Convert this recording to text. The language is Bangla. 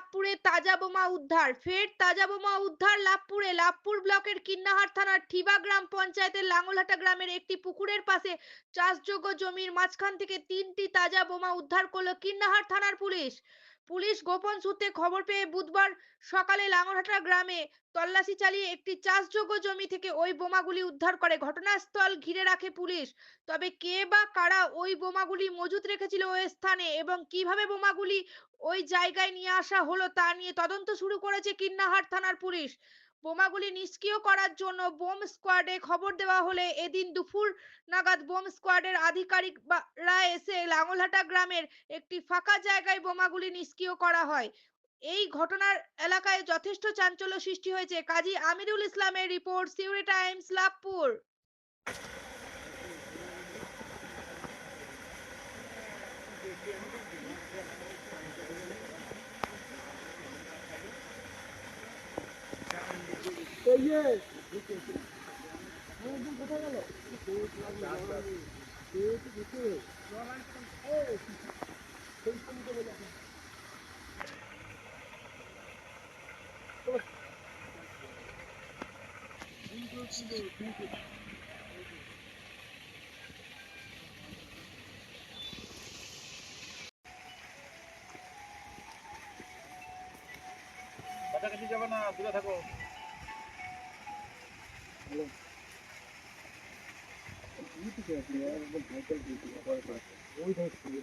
up তাজা বোমা উদ্ধার। ফের তাজা বোমা উদ্ধার লাভপুরে। লাভপুর ব্লকের কিন্নাহার থানার ঠিবা গ্রাম পঞ্চায়েতের লাঙ্গলহাটা গ্রামের একটি পুকুরের পাশে চাষযোগ্য জমির মাঝখান থেকে তিনটি তাজা বোমা উদ্ধার করল কিন্নাহার থানার পুলিশ। পুলিশ গোপন সূত্রে খবর পেয়ে বুধবার সকালে লাঙ্গলহাটা গ্রামে তল্লাশি চালিয়ে একটি চাষযোগ্য জমি থেকে ওই বোমাগুলি উদ্ধার করে। ঘটনাস্থল ঘিরে রাখে পুলিশ। তবে কে বা কারা ওই বোমাগুলি মজুত রেখেছিল ওই স্থানে এবং কীভাবে বোমাগুলি ওই জায়গায় নিয়ে আসা হলো তা নিয়ে তদন্ত শুরু করেছে কিন্নাহার থানার পুলিশ। বোমাগুলি নিষ্ক্রিয় করার জন্য বোম স্কোয়াডে খবর দেওয়া হলে এদিন দুপুর নাগাদ বোম স্কোয়াডের আধিকারিকরা এসে লাঙ্গলহাটা গ্রামের একটি ফাঁকা জায়গায় বোমাগুলি নিষ্ক্রিয় করা হয়। এই ঘটনার এলাকায় যথেষ্ট চাঞ্চল্য সৃষ্টি হয়েছে। কাজী আমিরুল ইসলামের রিপোর্ট সিউরি টাইমস, লাভপুর। কাছাকাছি যাবে না দূরে থাকো। வீட்டுக்கு அப்படியே ரொம்ப பயத்தில் போயிட்டு போய் பார்த்து